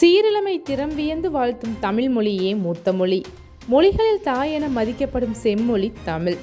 சீரழமை திறம் வியந்து வாழ்த்தும் தமிழ் மொழியே மூத்த மொழி. மொழிகளில் தாய் என மதிக்கப்படும் செம்மொழி தமிழ்.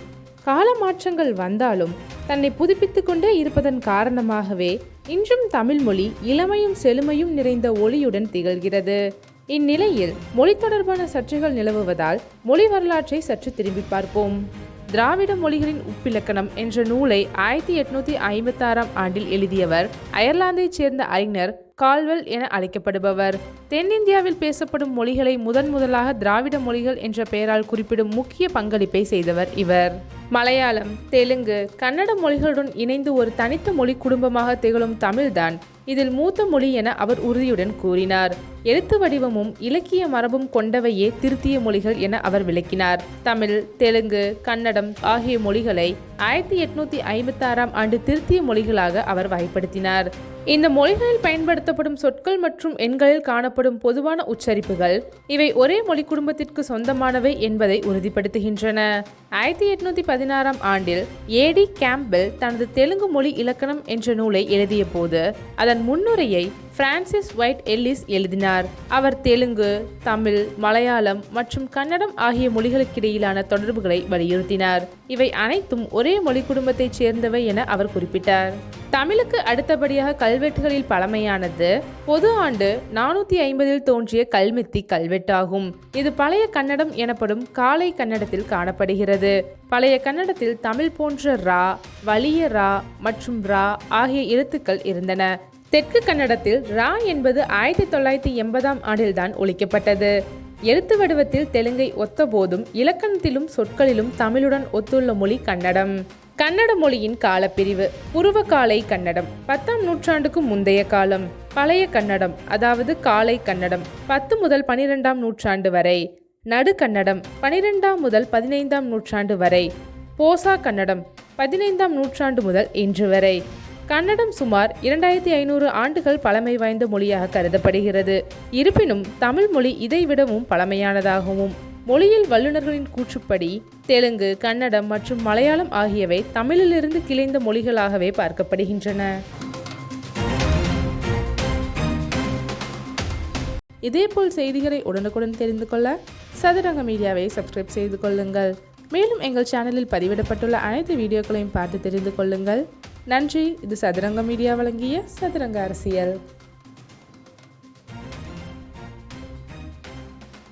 கால மாற்றங்கள் வந்தாலும் தன்னை புதுப்பித்து கொண்டே இருப்பதன் காரணமாகவே இன்றும் தமிழ் மொழி இளமையும் செழுமையும் நிறைந்த ஒளியுடன் திகழ்கிறது. இந்நிலையில் மொழி தொடர்பான சர்ச்சைகள் நிலவுவதால் மொழி வரலாற்றை சற்று திரும்பி பார்ப்போம். திராவிட மொழிகளின் உப்பிலக்கணம் என்ற நூலை ஆயிரத்தி எட்நூத்தி ஐம்பத்தாறாம் ஆண்டில் எழுதியவர் அயர்லாந்தைச் சேர்ந்த அறிஞர் கால்வெல் என அழைக்கப்படுபவர். தென்னிந்தியாவில் பேசப்படும் மொழிகளை முதன் முதலாக திராவிட மொழிகள் என்ற பெயரால் குறிப்பிடும் முக்கிய பங்களிப்பை செய்தவர் இவர். மலையாளம் தெலுங்கு கன்னட மொழிகளுடன் இணைந்து ஒரு தனித்த மொழி குடும்பமாக திகழும் தமிழ்தான். இதில் மூத்த மொழி என அவர் உறுதியுடன் கூறினார். எழுத்து வடிவமும் இலக்கிய மரபும் கொண்டவையே திருத்திய மொழிகள் என அவர் விளக்கினார். தமிழ் தெலுங்கு கன்னடம் ஆகிய மொழிகளை ஆயிரத்தி எட்நூத்தி ஐம்பத்தி ஆறாம் ஆண்டு திருத்திய மொழிகளாக அவர் வகைப்படுத்தினார். இந்த மொழிகளில் பயன்படுத்தப்படும் சொற்கள் மற்றும் எண்களில் காணப்படும் பொதுவான உச்சரிப்புகள் இவை ஒரே மொழி குடும்பத்திற்கு சொந்தமானவை என்பதை உறுதிப்படுத்துகின்றன. ஆயிரத்தி எட்நூத்தி பதினாறாம் ஆண்டில் ஏடி கேம்பில் தனது தெலுங்கு மொழி இலக்கணம் என்ற நூலை எழுதிய போது அதன் முன்னுரையை பிரான்சிஸ் ஒயிட் எல்லிஸ் எழுதினார். அவர் தெலுங்கு தமிழ் மலையாளம் மற்றும் கன்னடம் ஆகிய மொழிகளுக்கிடையிலான தொடர்புகளை வலியுறுத்தினார். இவை அனைத்தும் ஒரே மொழி குடும்பத்தைச் சேர்ந்தவை என அவர் குறிப்பிட்டார். தமிழுக்கு அடுத்தபடியாக கல்வெட்டுகளில் பழமையானது பொது ஆண்டு நானூற்றி ஐம்பதில் தோன்றிய கல்மித்தி கல்வெட்டாகும். இது பழைய கன்னடம் எனப்படும் காலை கன்னடத்தில் காணப்படுகிறது. பழைய கன்னடத்தில் தமிழ் போன்ற ரா வலிய ரா மற்றும் ரா ஆகிய எழுத்துக்கள் இருந்தன. தெற்கு கன்னடத்தில் ரா என்பது ஆயிரத்தி தொள்ளாயிரத்தி எண்பதாம் ஆண்டில்தான் ஒழிக்கப்பட்டது. எழுத்து வடிவத்தில் தெலுங்கை ஒத்த போதும் இலக்கணத்திலும் சொற்களிலும் தமிழுடன் ஒத்துள்ள மொழி கன்னடம். கன்னட மொழியின் காலப்பிரிவு புருவகாலை கன்னடம் பத்தாம் நூற்றாண்டுக்கு முந்தைய காலம். பழைய கன்னடம் அதாவது காலை கன்னடம் பத்து முதல் பனிரெண்டாம் நூற்றாண்டு வரை. நடு கன்னடம் பனிரெண்டாம் முதல் பதினைந்தாம் நூற்றாண்டு வரை. போசா கன்னடம் பதினைந்தாம் நூற்றாண்டு முதல் இன்று வரை. கன்னடம் சுமார் இரண்டாயிரத்தி ஐநூறு ஆண்டுகள் பழமை வாய்ந்த மொழியாக கருதப்படுகிறது. இருப்பினும் தமிழ் மொழி இதைவிடவும் பழமையானதாகவும். மொழியியல் வல்லுநர்களின் கூற்றுப்படி தெலுங்கு கன்னடம் மற்றும் மலையாளம் ஆகியவை தமிழிலிருந்து கிளைந்த மொழிகளாகவே பார்க்கப்படுகின்றன. இதேபோல் செய்திகளை உடனுக்குடன் தெரிந்து கொள்ள சதுரங்க மீடியாவை சப்ஸ்கிரைப் செய்து கொள்ளுங்கள். மேலும் எங்கள் சேனலில் பதிவிடப்பட்டுள்ள அனைத்து வீடியோக்களையும் பார்த்து தெரிந்து கொள்ளுங்கள். நன்றி. இது சதுரங்க மீடியா வழங்கிய சதுரங்க அரசியல்.